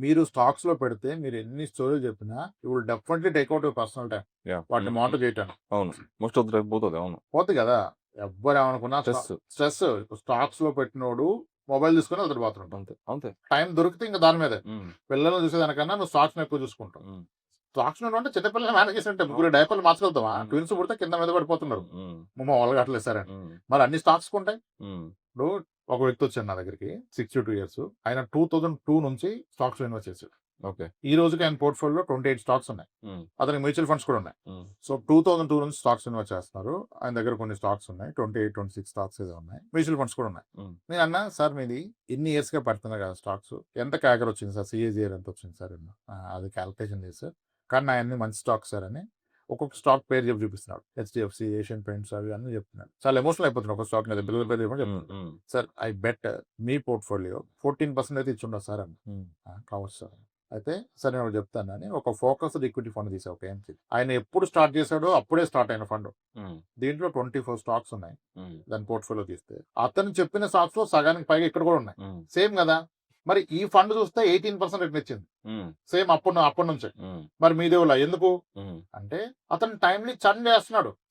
మీరు స్టాక్స్లో పెడితే మీరు ఎన్ని స్టోరీలు చెప్పినా ఇప్పుడు definitely take out personal time వాటిని మానిటర్ చేయటాను అవును. మోస్ట్ ఆఫ్ ద పోతుంది అవును. పోతుంది కదా. ఎవ్వరు ఏమనుకున్నా స్ట్రెస్. స్ట్రెస్. స్టాక్స్లో పెట్టినోడు మొబైల్ తీసుకుని వెళ్తాడు బాత్రూమ్ అంతే అంతే. టైం దొరికితే ఇంకా దాని మీదే. ఉమ్, పిల్లలు చూసేదానికన్నా నువ్వు స్టాక్స్ ఎక్కువ చూసుకుంటావు. స్టాక్స్ అంటే చిన్నపిల్లలు మేనేజ్ చేసి ముగ్గురు డైపర్లు మార్చగలుగుతావా ఉమ్. ట్విన్స్ పుడితే కింద మీద పడిపోతున్నారు. ఉమ్, మా వాళ్ళు కట్టలేదు సరే మరి అన్ని స్టాక్స్ ఉంటాయి? ఇప్పుడు ఒక వ్యక్తి వచ్చాడు నా దగ్గరికి సిక్స్టీ టూ ఇయర్స్ ఆయన టూ థౌజండ్ టూ నుంచి స్టాక్స్ ఇన్వెస్ట్ చేశాడు. ఓకే. ఈ రోజుకి ఆయన పోర్ట్ఫోలియో ట్వంటీ ఎయిట్ స్టాక్స్ ఉన్నాయి అతనికి మ్యూచువల్ ఫండ్స్ కూడా ఉన్నాయి. సో టూ థౌసండ్ టూ నుంచి స్టాక్స్ ఇన్వెస్ట్ చేస్తున్నారు. ఆయన దగ్గర కొన్ని స్టాక్స్ ఉన్నాయి. Twenty eight twenty six stocks ఏదో ఉన్నాయి. మ్యూచువల్ ఫండ్స్ కూడా ఉన్నాయి. నేను అన్నా సార్ మీది ఇన్ని ఇయర్స్గా పడుతున్నారు కదా స్టాక్స్ ఎంత క్యాకర్ వచ్చింది సార్? సిఏజిఆర్ ఎంత వచ్చింది సార్? అన్నా. "ఆ, అది క్యాల్కులేషన్ చేసి సార్. కానీ నా అన్ని మంచి స్టాక్స్ సార్ అని ఒక్కొక్క స్టాక్ పేరు చెప్పి చూపిస్తున్నాడు. హెచ్డిఎఫ్సి ఏషియన్ పెయింట్స్ అవి అన్ని చెప్తున్నాడు. చాలా ఎమోషనల్ అయిపోతున్నాడు ఒక స్టాక్ మీద బిల్లుల పేరు చెప్తున్నాడు. సార్ ఐ బెట్ మీ పోర్ట్ఫోలియో ఫోర్టీన్ పర్సెంట్ అయితే ఇచ్చిండదు సార్ అని. ఉమ్, "ఆ, కావచ్చు సార్. అయితే సరే నేను చెప్తాను అని ఒక ఫోకస్డ్ ఈక్విటీ ఫండ్ తీసా ఒక ఏంటి ఆయన ఎప్పుడు స్టార్ట్ చేశాడో అప్పుడే స్టార్ట్ అయిన ఫండ్. దీంట్లో ట్వంటీ ఫోర్ స్టాక్స్ ఉన్నాయి. దాని పోర్ట్ఫోలియో తీస్తే. అతను చెప్పిన స్టాక్స్లో సగానికి పైగా ఇక్కడ కూడా ఉన్నాయి. సేమ్ కదా? మరి ఈ ఫండ్ చూస్తే ఎయిటీన్ పర్సెంట్ రిటర్న్ ఇచ్చింది. సేమ్ అప్పుడు అప్పటి నుంచే. మరి మీదేవులా? ఎందుకు? ఉమ్, అంటే అతను టైంలీ చర్న్ చేస్తున్నాడు